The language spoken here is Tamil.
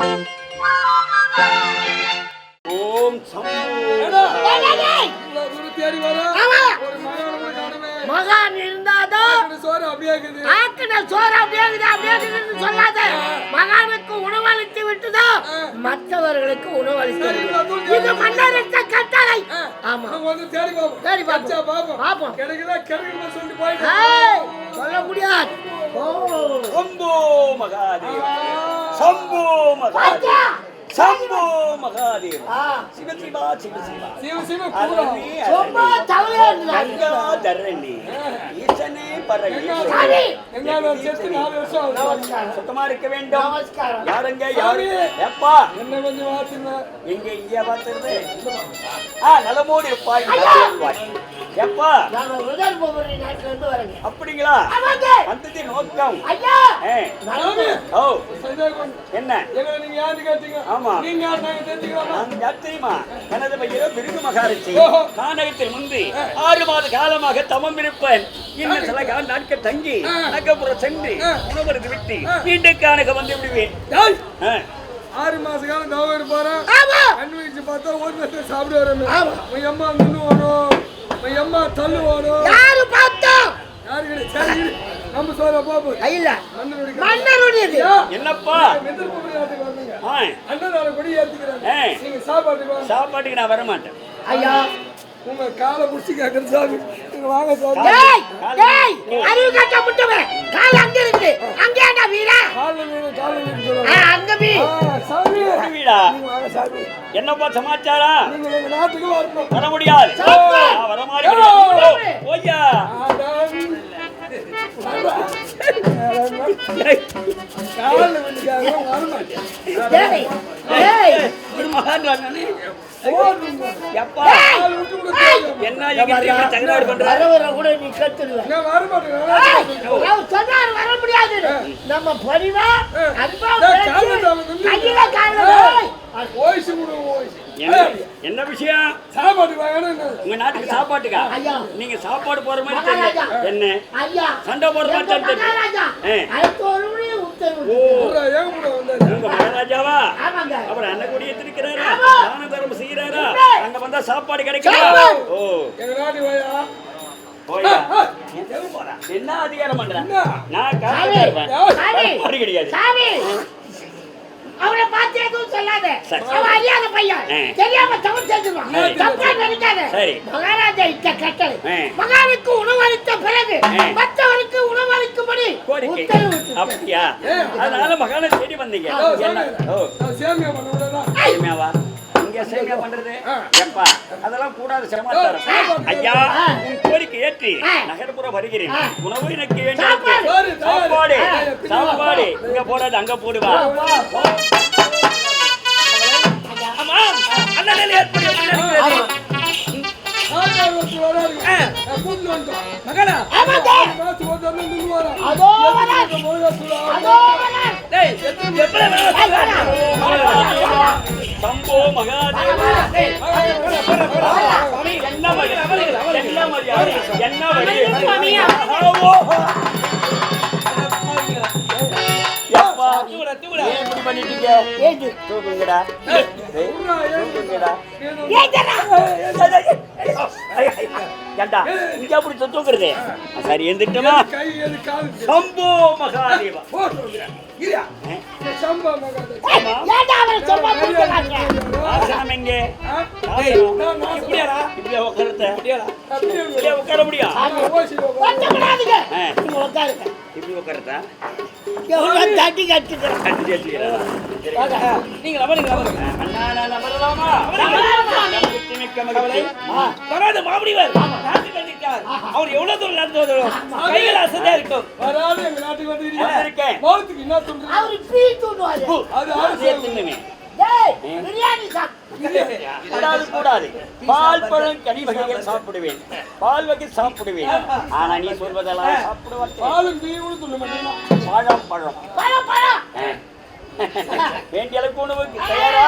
ஓம் மகனை இருந்தாதான் சோறு அப்படியே சோறு அப்படியே அப்படியே சொல்லாத. மகானுக்கு உணவளித்து விட்டுதான் மற்றவர்களுக்கு உணவளித்து இது மன்னருக்கு கட்டளை. ஆமா. தேடி தேடி சொல்லிட்டு போயிட்டு சொல்ல முடியாது. ஓ. மகாதேவ. சம்போ மகாதேவ சம்போ மகாதேவ சிவ சிவா சிவ சிவா. சிவ சிவ ரொம்ப தவளையா இருந்தாங்க. கங்காதரணி ஈசனே பரணி நாலு வருஷம் சுத்தமா இருக்க வேண்டும். நமஸ்காரம். யாருங்க யாரு. எப்பா? என்ன கொஞ்சம் வாத்துங்க எங்க இங்க பார்த்துருது ஆ நலமோடு இருப்பாய். எப்பா? முதல் நாட்டுல இருந்து வரேங்க. அப்படிங்களா? ஆமாங்க. வந்தது நோக்கம். ஐயா! ஓ. என்ன? நீங்க யாரு கேட்டீங்க? ஆமா. நீங்க யார் நாங்க தெரிஞ்சுக்கலாமா நான் கனது பையரோ பிருகு மகாரிச்சி ஓஹோ. கானகத்தில் முன்பு ஆறு மாத காலமாக தமம் இருப்பேன். இன்னும் சில கால நாட்கள் தங்கி நகப்புறம் சென்று உணவருக்கு விட்டு மீண்டும் கானக வந்து விடுவேன். ஆறு மாச காலம் தவம் இருப்பாரா? ஆமா. கண் வச்சு பார்த்தா ஒரு வருஷம் சாப்பிட வரமே. உன் அம்மா நின்று வரும் உன் அம்மா தள்ளு வரும் யாரு பார்த்தோம் யாரு கிடையாது. நம்ம சோற பாப்போம் இல்ல. மன்னருடைய மன்னருடையது. என்னப்பா? அண்ணனால கொடி ஏத்துக்கிறாங்க நீங்க சாப்பாட்டுக்கு சாப்பாட்டுக்கு நான் வர மாட்டேன் ஐயா. உங்க காலை புடிச்சு கேட்கறது சாமி. நீங்க வாங்க சாமி. டேய் டேய் அறிவு கட்ட முட்டவே கால் அங்க இருக்குது அங்க ஏண்டா வீரா? காலில் வீடு காலில் வீடு ஆ, சொல்லுவாங்க அங்க வீ. ஆ, சாமி. வீடா? நீங்க வாங்க சாமி. என்னப்பா சமாச்சாரா? நீங்க எங்க நாட்டுக்கு வரணும். வர முடியாது. வர மாதிரி என்ன கூட நீ கத்துடுவ வர முடியாது நம்ம பரிவா அன்பா என்ன விஷயம்? சாப்பாடு உங்க நாட்டுக்கு சாப்பாட்டுக்கா. நீங்க சாப்பாடு போற மாதிரி. என்ன? சண்டை போடுற மாதிரி உங்க மகாராஜாவா? அவர் அண்ணன் கொடி எடுத்திருக்கிறாரா. தான தர்மம் செய்யறாரா. அங்க வந்தா சாப்பாடு சாப்பாடு. ஓ. எங்க நாட்டு வாயா? என்ன அதிகாரம் பண்ற? என்ன? நான் கிடையாது. எதுவும் சொல்லாத சரி. அவன் அறியாத பையன். ஆ. தெரியாம தவறு செஞ்சுருவான் சரி. தப்பா நினைக்காத. சரி. மகாராஜா இட்ட கட்டளை ஆ. மகானுக்கு உணவளித்த பிறகு ஆ. மற்றவருக்கு உணவளிக்கும்படி கோரிக்கை. உத்தரவு அப்படியா? அதனால மகான தேடி வந்தீங்க. சேமியா பண்ண விடலாம் சேமியாவா? இங்க சேமியா பண்றது? எப்பா அதெல்லாம் கூடாது சமாச்சாரம் ஐயா உன் கோரிக்கை ஏற்றி. நகர்ப்புறம் வருகிறேன். உணவு எனக்கு சாப்பாடு. ஆ, சாப்பாடு. இங்க போடாது அங்க போடுவா சொல்லுவான். அதோ வரான். சம்போ மகாதேவ. என்ன மரியாதை என்ன மரியாதை என்ன மரியாதை ஆவோ. எப்பா, ஏண்டா? இங்க அப்படி தூக்குறது சரி கால் சம்போ மகாதேவா. இப்படியா உட்கார முடியா? உட்காரு. இப்படி எவ்வளோ தட்டி கட்டுக்கிறேன். அமருங்க அமருங்க அண்ணா நான் அமரலாமா மிக்க வராது அவர் எவ்வளவு தூரம் நடந்து வந்தோம் கைகள் அசதியா இருக்கும் வராது எங்க நாட்டுக்கு வந்துக்கிறீங்க. இருக்கேன். மௌத்துக்கு என்ன சொல்றீங்க? அவரு பீ தூண்டுவாரு. அது ஆறு அதே கூடாது கூடாது. பால் பழம் கனி வகைகள் சாப்பிடுவேன். பால் வகை சாப்பிடுவேன். ஆனா நீ சொல்வதெல்லாம் பழம், பழம். வேண்டிய அளவுக்கு உணவுக்கு தயாரா?